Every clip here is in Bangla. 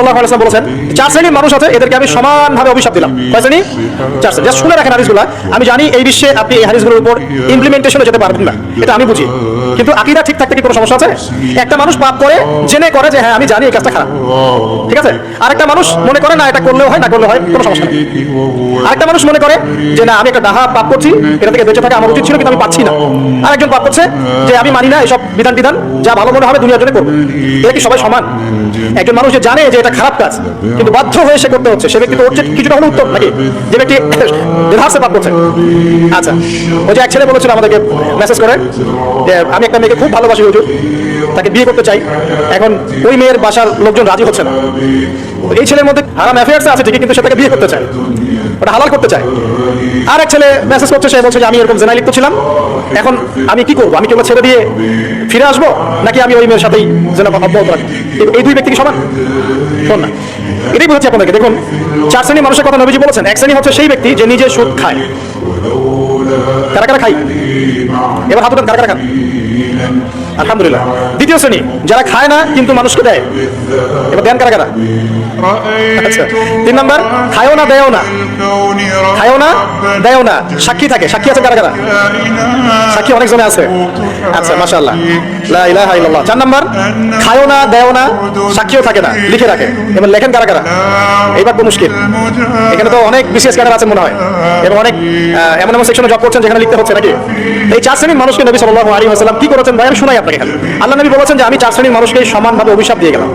আলাইহি বলেছেন, চার শ্রেণির মানুষ আছে, এদেরকে আমি সমানভাবে অভিশাপ দিলাম। কয় শ্রেণি? চার শ্রেণি। শুনে রাখেন হাদিসগুলো। আমি জানি এই বিশ্বে আপনি এই হাদিসগুলোর উপর ইমপ্লিমেন্টেশনে যেতে পারবেন না। এটা আমি বুঝি। কিন্তু আকিদা ঠিক থাকতে কি কোনো সমস্যা আছে? একটা মানুষ পাপ করে, জেনে করে যে হ্যাঁ আমি জানি এই কাজটা খারাপ। ঠিক আছে? আরেকটা মানুষ মনে করে, না, এটা করলেও হয়, না করলেও হয়, কোনো সমস্যা নেই। আরেকটা মানুষ মনে করে যে, না, আমি একটা ডাহা পাপ করছি, এটা থেকে বেঁচে থাকা আমার উচিত ছিল, কিন্তু আমি পাচ্ছি না। আরেকজন পাপ করছে যে, আমি মানি না এসব বিধান বিধান যা ভালো মনে হবে দুনিয়ার জন্য করব। এটা কি সবাই সমান? একজন মানুষ যে জানে যে, এটা খারাপ কাজ, কিন্তু বাধ্য হয়ে সে করতে হচ্ছে, সে ব্যক্তি তো চেয়ে কিছুটা হলো উত্তম নাকি? যে ব্যক্তি দেধার্সে পাপ করছে। আচ্ছা ওই যে এক ছেলে বলেছিল আমাদেরকে মেসেজ করে যে আমি একটা মেয়েকে খুব ভালোবাসি, হুজুর। তাকে বিয়ে করতে চাই। এখন ওই মেয়ের বাসার লোকজন রাজি হচ্ছে না। এই ছেলের মধ্যে হারাম অ্যাফেয়ার্স আছে ঠিকই, কিন্তু সে তাকে বিয়ে করতে চায়। ওটা হালাল করতে চায়। আর এক ছেলে মেসেজ করছে, সে বলছে যে, আমি এরকম জেনায় লিপ্ত ছিলাম। এখন আমি কি করব? আমি কেবল ছেড়ে দিয়ে ফিরে আসব? নাকি আমি ওই মেয়ের সাথেই জেনা অব্যাহত রাখব? এই- দুই ব্যক্তি কি সমান। শোন না। এটাই বলছি আপনাদেরকে। দেখুন, চার শ্রেণি মানুষের কথা নবীজি বলেছেন। এক শ্রেণি হচ্ছে সেই ব্যক্তি যে নিজে সুদ খায়। কারা কারা খাই এবার হাত কারা কারা খান? Amen. আলহামদুলিল্লাহ। দ্বিতীয় শ্রেণি, যারা খায় না, কিন্তু মানুষকে দেয়। এবার দেন কারা কারা? আচ্ছা তিন নম্বর, খায়ও না, দেয়ও না। খায়ও না, দেয়ও না। সাক্ষী থাকে। সাক্ষী আছে কারা কারা? সাক্ষী অনেক জনে আছে। আচ্ছা ইল্লাল্লাহ। চার নাম্বার, খায়ও না, দেয়ও না, সাক্ষীও থাকে না, লিখে রাখে। এবার লেখেন কারা কারা? এইবার তো মুশকিল। এখানে তো অনেক বিশেষ ক্যাডার আছে মনে হয়। এবং অনেক এমন এমন সেকশনে জব করছেন যেখানে লিখতে হচ্ছে নাকি? এই চার শ্রেণির মানুষকে নবী সাল্লাল্লাহু আলাইহি ওয়াসাল্লাম কি করেছেন? ভাই আমি শোনাই আপনাকে আল্লাহ নবী বলেছেন যে আমি চার শ্রেণির মানুষকে সমানভাবে অভিশাপ দিয়ে গেলাম।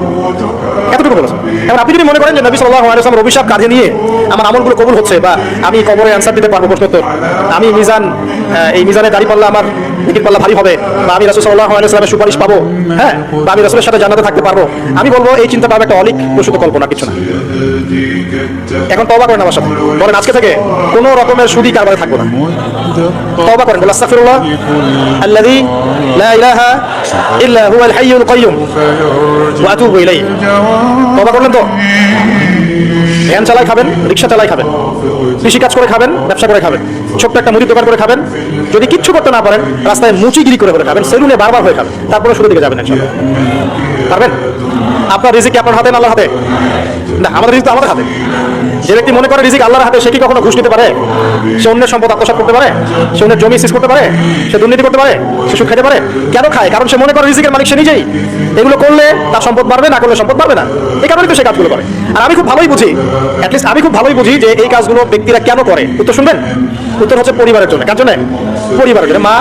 এতটুকু বলেছেন এখন আপনি যদি মনে করেন যে নবী সাল্লাল্লাহু আলাইহি ওয়াসাল্লাম অভিশাপ কাঁধে নিয়ে আমার আমলগুলো কবুল হচ্ছে বা আমি কবরে অ্যান্সার দিতে পারব প্রশ্নোত্তর, আমি মিজান এই মিজানে দাঁড়ি পাল্লা আমার টিকিট পাল্লা ভারী হবে বা আমি রাসূল সাল্লাল্লাহু আলাইহি ওয়াসাল্লামের সুপারিশ পাবো হ্যাঁ? বা আমি রাসূলের সাথে জানাতে থাকতে পারব। আমি বলব, এই চিন্তা ভাবে একটা অলিক প্রসূত কল্পনা, কিছু না। এখন তবা করেন আমার সাথে। বলেন, আজকে থেকে কোনো রকমের সুদি কারবারে থাকব না। তবা করেন বলে আস্তাগফিরুল্লাহ। আল্লাযী লা ইলাহা ইল্লা হুয়াল হাইয়ুল কাইয়্যুম ওয়া আতুবু ইলাইহি। তবা করলেন তো? ভ্যান চালাই খাবেন, রিক্সা চালাই খাবেন, কৃষি কাজ করে খাবেন, ব্যবসা করে খাবেন, ছোট্ট একটা মুদির দোকান করে খাবেন, যদি কিচ্ছু করতে না পারেন, রাস্তায় মুচিগিরি করে করে খাবেন, সেলুনে বারবার হয়ে খাবেন, তারপরে শুরু দিকে যাবেন পারবেন? আপনার রিজিক আপনার হাতে না হাতে? না, আমাদের রিজিক আমাদের হাতে। যে ব্যক্তি মনে করে রিজিক আল্লাহর হাতে, সে কি কখনো ঘুষ নিতে পারে? সে অন্যের সম্পদ আত্মসাৎ করতে পারে? সে অন্যের জমি সিজ করতে পারে? সে দুর্নীতি করতে পারে? সে সুদ খেতে পারে? কেন খায়? কারণ সে মনে করে রিজিকের মালিক সে নিজেই। এগুলো করলে তার সম্পদ বাড়বে, না করলে সম্পদ বাড়বে না। এই কারণেই তো সে কাজগুলো করে। আর আমি খুব ভালোই বুঝি অ্যাটলিস্ট আমি খুব ভালোই বুঝি যে এই কাজগুলো ব্যক্তিরা কেন করে। উত্তর শুনবেন? উত্তর হচ্ছে পরিবারের জন্য। কার জন্য? পরিবারের জন্য। মা,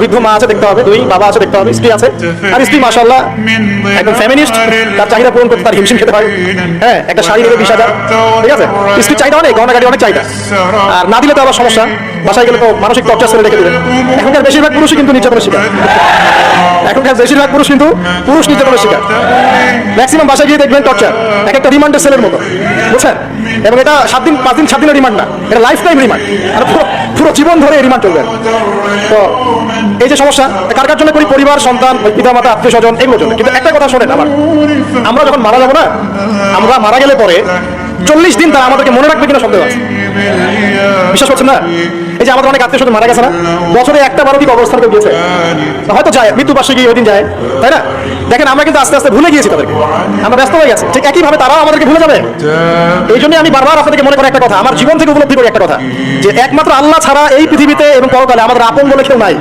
বৃদ্ধ মা আছে, দেখতে হবে। দুই, বাবা আছে, দেখতে হবে। স্ত্রী আছে। আর স্ত্রী মাশাল্লাহ একদম ফ্যামিনিস্ট তার চাহিদা পূরণ করতে তার হিমশিম খেতে হয় হ্যাঁ একটা শাড়ি নেবে বিশ হাজার। ঠিক আছে? স্ত্রীর চাহিদা অনেক, গহনা গাড়ি অনেক চাহিদা আর না দিলে তো আবার সমস্যা। বাসায় গেলে তো মানসিক টর্চার করে রেখে দেবে। এখনকার বেশিরভাগ পুরুষই কিন্তু নির্যাতনের শিকার। এখনকার বেশিরভাগ পুরুষ কিন্তু পুরুষ নির্যাতনের শিকার। ম্যাক্সিমাম বাসায় গিয়ে দেখবেন টর্চার। এক একটা রিমান্ডের সেলের মতো। বুঝছেন? এবং এটা সাত দিন, পাঁচ দিন, সাত দিনের রিমান্ড না। এটা লাইফ টাইম রিমান্ড আর পুরো জীবন ধরে রিমান্ড চলবে। তো এই যে সমস্যা কার কার জন্য করি? পরিবার, সন্তান পিতা মাতা, আত্মীয় স্বজন, এগুলোর জন্য। কিন্তু একটা কথা শোনেন আমার। আমরা যখন মারা যাব না, আমরা মারা গেলে পরে চল্লিশ দিন তারা আমাদেরকে মনে রাখবে কিনা সন্দেহ আছে। বিশ্বাস করছেন না? এই যে আমাদের অনেক আত্মীয় স্বজন মারা গেছে না? বছরে একটা বারো দিকে অবস্থান করে গিয়েছে। হয়তো যায় মৃত্যু বার্ষিকী ওই দিন যায়। তাই না? দেখেন, আমরা কিন্তু আস্তে আস্তে ভুলে গিয়েছি তাদেরকে। আমরা ব্যস্ত হয়ে গেছি। ঠিক একইভাবে তারাও আমাদেরকে ভুলে যাবে। এই জন্য আমি বারবার আপনাদেরকে মনে করি একটা কথা। আমার জীবন থেকে উপলব্ধি করি একটা কথা। যে একমাত্র আল্লাহ ছাড়া এই পৃথিবীতে এবং পরকালে আমাদের আপন বলে কেউ নাই।